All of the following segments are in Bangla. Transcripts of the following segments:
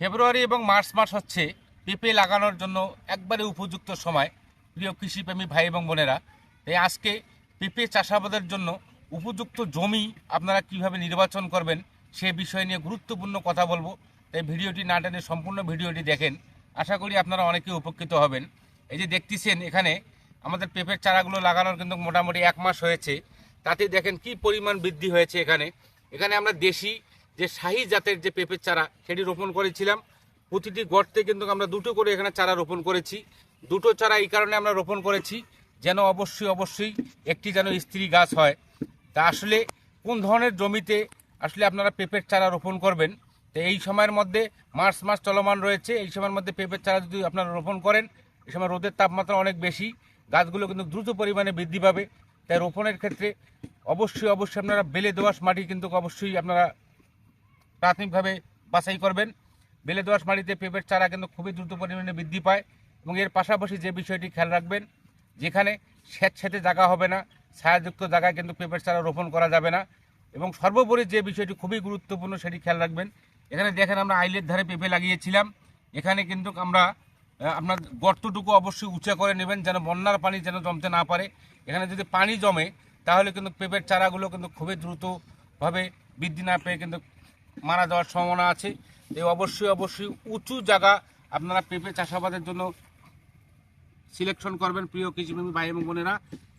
ফেব্রুয়ারি এবং মার্চ মাস হচ্ছে পেঁপে লাগানোর জন্য একবারে উপযুক্ত সময়, প্রিয় কৃষিপ্রেমী ভাই এবং বোনেরা। তাই আজকে পেঁপে চাষাবাদের জন্য উপযুক্ত জমি আপনারা কীভাবে নির্বাচন করবেন সে বিষয় নিয়ে গুরুত্বপূর্ণ কথা বলব। তাই ভিডিওটি না টেনে সম্পূর্ণ ভিডিওটি দেখেন। আশা করি আপনারা অনেকে উপকৃত হবেন। এই যে দেখতেছেন এখানে আমাদের পেঁপের চারাগুলো লাগানোর কিন্তু মোটামুটি এক মাস হয়েছে। তাতে দেখেন কি পরিমাণ বৃদ্ধি হয়েছে এখানে। এখানে আমরা দেশি যে শাহী জাতের যে পেঁপের চারা, সেটি রোপণ করেছিলাম। প্রতিটি গর্তে কিন্তু আমরা দুটো করে এখানে চারা রোপণ করেছি। দুটো চারা এই কারণে আমরা রোপণ করেছি, যেন অবশ্যই অবশ্যই একটি যেন স্ত্রী গাছ হয়। তা আসলে কোন ধরনের জমিতে আসলে আপনারা পেঁপের চারা রোপণ করবেন? তো এই সময়ের মধ্যে মার্চ মাস চলমান রয়েছে। এই সময়ের মধ্যে পেঁপের চারা যদি আপনারা রোপণ করেন, এই সময় রোদের তাপমাত্রা অনেক বেশি, গাছগুলো কিন্তু দ্রুত পরিমাণে বৃদ্ধি পাবে। তাই রোপণের ক্ষেত্রে অবশ্যই অবশ্যই আপনারা বেলে দোয়াশ মাটি কিন্তু অবশ্যই আপনারা প্রাথমিকভাবে বাছাই করবেন। বেলে দোয়াশ মাটিতে পেঁপের চারা কিন্তু খুবই দ্রুত পরিমাণে বৃদ্ধি পায় এবং এর পাশাপাশি যে বিষয়টি খেয়াল রাখবেন, যেখানে স্যাঁতস্যাঁতে জায়গা হবে না, ছায়াযুক্ত জায়গায় কিন্তু পেঁপের চারা রোপণ করা যাবে না এবং সর্বোপরি যে বিষয়টি খুবই গুরুত্বপূর্ণ সেটি খেয়াল রাখবেন। এখানে দেখেন আমরা আইলের ধারে পেঁপে লাগিয়েছিলাম। এখানে কিন্তু আমরা আপনার গর্তটুকু অবশ্যই উঁচা করে নেবেন যেন বন্যার পানি যেন জমতে না পারে। এখানে যদি পানি জমে, তাহলে কিন্তু পেঁপের চারাগুলো কিন্তু খুবই দ্রুতভাবে বৃদ্ধি না পেয়ে কিন্তু মারা যাওয়ার সম্ভাবনা আছে। এই অবশ্যই অবশ্যই উঁচু জায়গা আপনারা পেঁপে চাষাবাদের জন্য সিলেকশন করবেন প্রিয় কৃষিপ্রেমী ভাই এবং বোনেরা।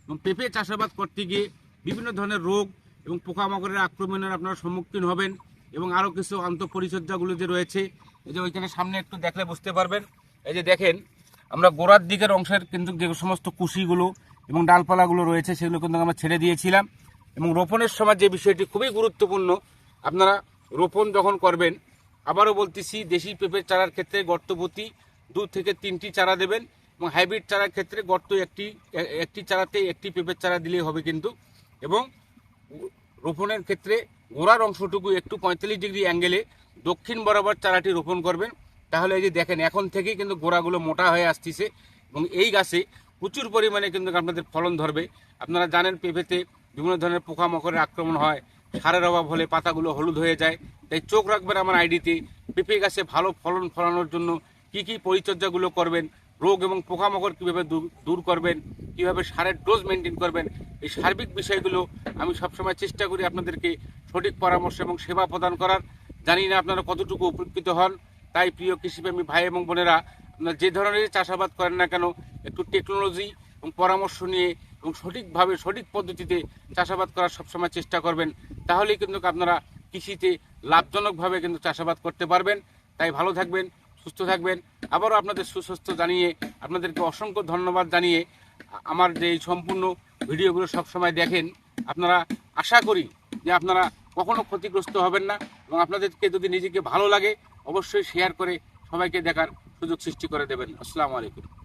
এবং পেঁপে চাষাবাদ করতে গিয়ে বিভিন্ন ধরনের রোগ এবং পোকামাকড়ের আক্রমণের আপনারা সম্মুখীন হবেন এবং আরও কিছু আন্তঃপরিচর্যাগুলো যে রয়েছে, এই যে ওইখানে সামনে একটু দেখলে বুঝতে পারবেন। এই যে দেখেন, আমরা গোড়ার দিকের অংশের কিন্তু যে সমস্ত কুশিগুলো এবং ডালপালাগুলো রয়েছে, সেগুলো কিন্তু আমরা ছেড়ে দিয়েছিলাম। এবং রোপণের সময় যে বিষয়টি খুবই গুরুত্বপূর্ণ, আপনারা রোপণ যখন করবেন, আবারও বলতেছি, দেশি পেঁপের চারার ক্ষেত্রে গর্তপতি দু থেকে তিনটি চারা দেবেন এবং হাইব্রিড চারার ক্ষেত্রে গর্ত একটি একটি চারাতে একটি পেঁপের চারা দিলেই হবে কিন্তু। এবং রোপণের ক্ষেত্রে গোড়ার অংশটুকু একটু পঁয়তাল্লিশ ডিগ্রি অ্যাঙ্গেলে দক্ষিণ বরাবর চারাটি রোপণ করবেন। তাহলে এই যে দেখেন, এখন থেকেই কিন্তু গোড়াগুলো মোটা হয়ে আসতেছে এবং এই গাছে প্রচুর পরিমাণে কিন্তু আপনাদের ফলন ধরবে। আপনারা জানেন, পেঁপেতে বিভিন্ন ধরনের পোকামাকড়ের আক্রমণ হয় সারের অভাব হলে পাতাগুলো হলুদ হয়ে যায়। তাই চোখ রাখবেন আমার আইডিতে। পেঁপে গাছে ভালো ফলন ফলানোর জন্য কি কি পরিচর্যাগুলো করবেন? রোগ এবং পোকামাকড় কীভাবে দূর করবেন? কীভাবে সারের ডোজ মেনটেন করবেন? এই সার্বিক বিষয়গুলো আমি সবসময় চেষ্টা করি আপনাদেরকে সঠিক পরামর্শ এবং সেবা প্রদান করার। জানি না আপনারা কতটুকু উপকৃত হন। তাই প্রিয় কৃষিপ্রেমী ভাই এবং বোনেরা, আপনারা যে ধরনের চাষাবাদ করেন না কেন, একটু টেকনোলজি এবং পরামর্শ নিয়ে এবং সঠিকভাবে সঠিক পদ্ধতিতে চাষাবাদ করার সবসময় চেষ্টা করবেন। তাহলেই কিন্তু আপনারা কৃষিতে লাভজনকভাবে কিন্তু চাষাবাদ করতে পারবেন। তাই ভালো থাকবেন, সুস্থ থাকবেন। আবারও আপনাদের সুস্বাস্থ্য জানিয়ে, আপনাদেরকে অসংখ্য ধন্যবাদ জানিয়ে, আমার যে সম্পূর্ণ ভিডিওগুলো সবসময় দেখেন, আপনারা আশা করি যে আপনারা কখনো ক্ষতিগ্রস্ত হবেন না এবং আপনাদেরকে যদি নিজেকে ভালো লাগে, অবশ্যই শেয়ার করে সবাইকে দেখার সুযোগ সৃষ্টি করে দেবেন। আসসালামু আলাইকুম।